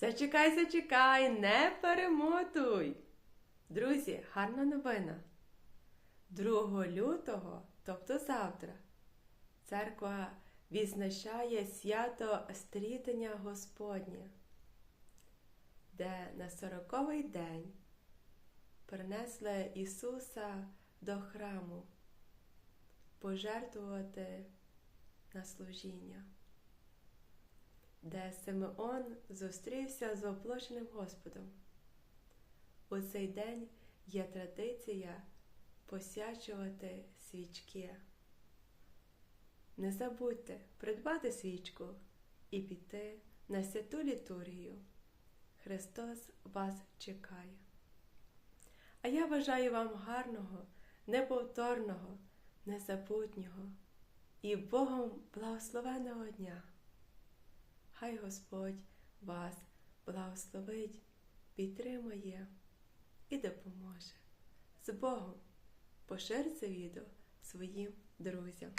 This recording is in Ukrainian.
Зачекай, зачекай, не перемотуй. Друзі, гарна новина. 2 лютого, тобто завтра, церква відзначає свято стрітення Господнє, де на сороковий день принесли Ісуса до храму пожертвувати на служіння, де Симеон зустрівся з оплоченим Господом. У цей день є традиція посячувати свічки. Не забудьте придбати свічку і піти на святу літургію. Христос вас чекає. А я бажаю вам гарного, неповторного, незабутнього і Богом благословеного дня. Хай Господь вас благословить, підтримує і допоможе. З Богом поширте відео своїм друзям.